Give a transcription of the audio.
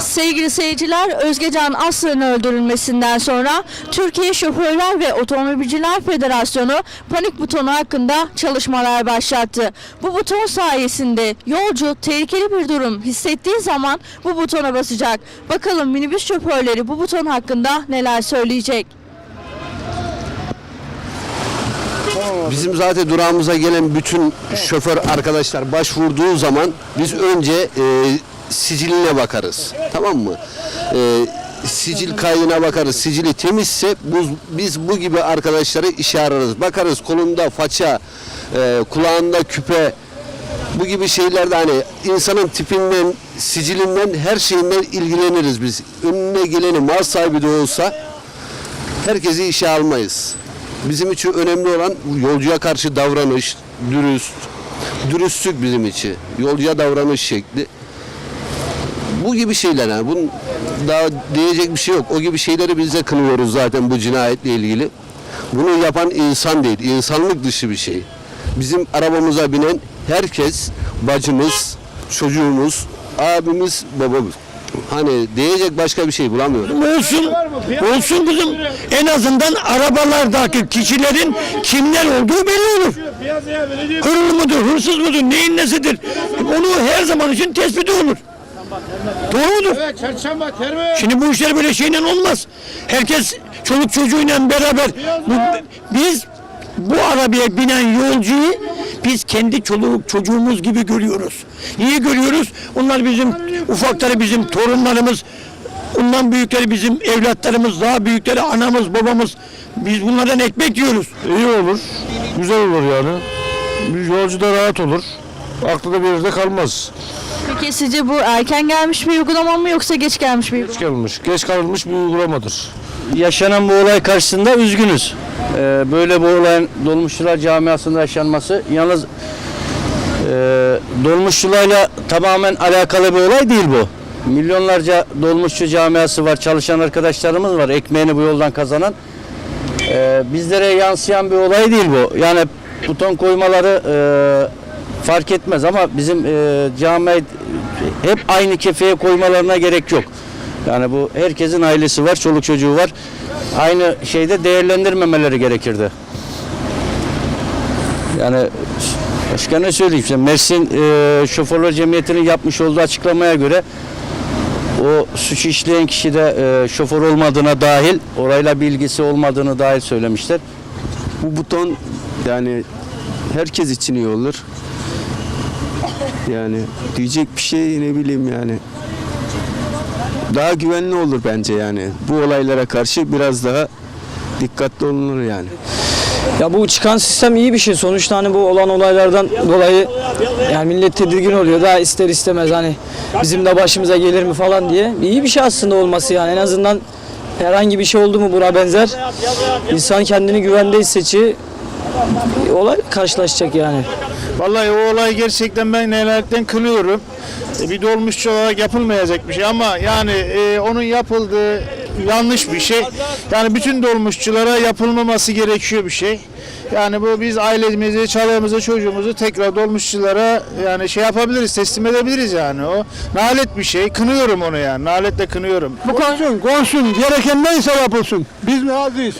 Sevgili seyirciler, Özgecan Aslan'ın öldürülmesinden sonra Türkiye Şoförler ve Otomobilciler Federasyonu panik butonu hakkında çalışmalar başlattı. Bu buton sayesinde yolcu tehlikeli bir durum hissettiği zaman bu butona basacak. Bakalım minibüs şoförleri bu buton hakkında neler söyleyecek? Bizim zaten durağımıza gelen bütün şoför arkadaşlar başvurduğu zaman biz önce e, siciline bakarız. Tamam mı? E, sicil kaydına bakarız. Sicili temizse bu, biz bu gibi arkadaşları işe ararız. Bakarız kolunda faça, e, kulağında küpe, bu gibi şeylerde hani insanın tipinden, sicilinden, her şeyinden ilgileniriz biz. Önüne geleni mal sahibi de olsa herkesi işe almayız. Bizim için önemli olan yolcuya karşı davranış, dürüst, dürüstlük bizim için. Yolcuya davranış şekli. Bu gibi şeyler yani. Bunun daha diyecek bir şey yok. O gibi şeyleri biz de kınıyoruz zaten bu cinayetle ilgili. Bunu yapan insan değil, insanlık dışı bir şey. Bizim arabamıza binen herkes bacımız, çocuğumuz, abimiz, babamız. Hani diyecek başka bir şey bulamıyorum. Olsun, olsun kızım. En azından arabalardaki kişilerin kimler olduğu belli olur. Hırlı mudur, hırsız mudur, neyin nesidir? Onu her zaman için tespiti olur. Doğrudur. Çarşamba terme. Şimdi bu işler böyle şeyle olmaz. Herkes çoluk çocuğuyla beraber. Bu- biz bu arabaya binen yolcuyu biz kendi çoluk çocuğumuz gibi görüyoruz. Niye görüyoruz? Onlar bizim ufakları bizim torunlarımız. Ondan büyükleri bizim evlatlarımız, daha büyükleri anamız, babamız. Biz bunlardan ekmek yiyoruz. İyi olur. Güzel olur yani. Bir yolcu da rahat olur. Aklı da bir yerde kalmaz. Peki sizce bu erken gelmiş bir uygulama mı yoksa geç gelmiş bir uygulama? Geç kalmış. Geç kalınmış bir uygulamadır. yaşanan bu olay karşısında üzgünüz. Ee, böyle bu olayın dolmuşçular camiasında yaşanması yalnız e, dolmuşçularla tamamen alakalı bir olay değil bu. Milyonlarca dolmuşçu camiası var, çalışan arkadaşlarımız var, ekmeğini bu yoldan kazanan. Ee, bizlere yansıyan bir olay değil bu. Yani buton koymaları e, fark etmez ama bizim e, camiayı hep aynı kefeye koymalarına gerek yok. Yani bu herkesin ailesi var, çoluk çocuğu var. Aynı şeyde değerlendirmemeleri gerekirdi. Yani başka ne söyleyeyim işte Mersin e, Şoförler Cemiyeti'nin yapmış olduğu açıklamaya göre o suç işleyen kişi de e, şoför olmadığına dahil, orayla bilgisi olmadığını dahil söylemişler. Bu buton yani herkes için iyi olur. Yani diyecek bir şey ne bileyim yani. Daha güvenli olur bence yani. Bu olaylara karşı biraz daha dikkatli olunur yani. Ya bu çıkan sistem iyi bir şey. Sonuçta hani bu olan olaylardan dolayı yani millet tedirgin oluyor. Daha ister istemez hani bizim de başımıza gelir mi falan diye. İyi bir şey aslında olması yani. En azından herhangi bir şey oldu mu buna benzer. İnsan kendini güvende hissedeceği olay karşılaşacak yani. Vallahi o olay gerçekten ben nelerden kınıyorum. E, Bir dolmuşçu olarak yapılmayacak bir şey ama yani e, onun yapıldığı yanlış bir şey. Yani bütün dolmuşçulara yapılmaması gerekiyor bir şey. Yani bu biz ailemizi, çoluğumuzu, çocuğumuzu tekrar dolmuşçulara yani şey yapabiliriz, teslim edebiliriz yani o. Nalet bir şey. Kınıyorum onu yani. Naletle kınıyorum. Konsun, konsun. Gereken neyse yapılsın. Biz razıyız.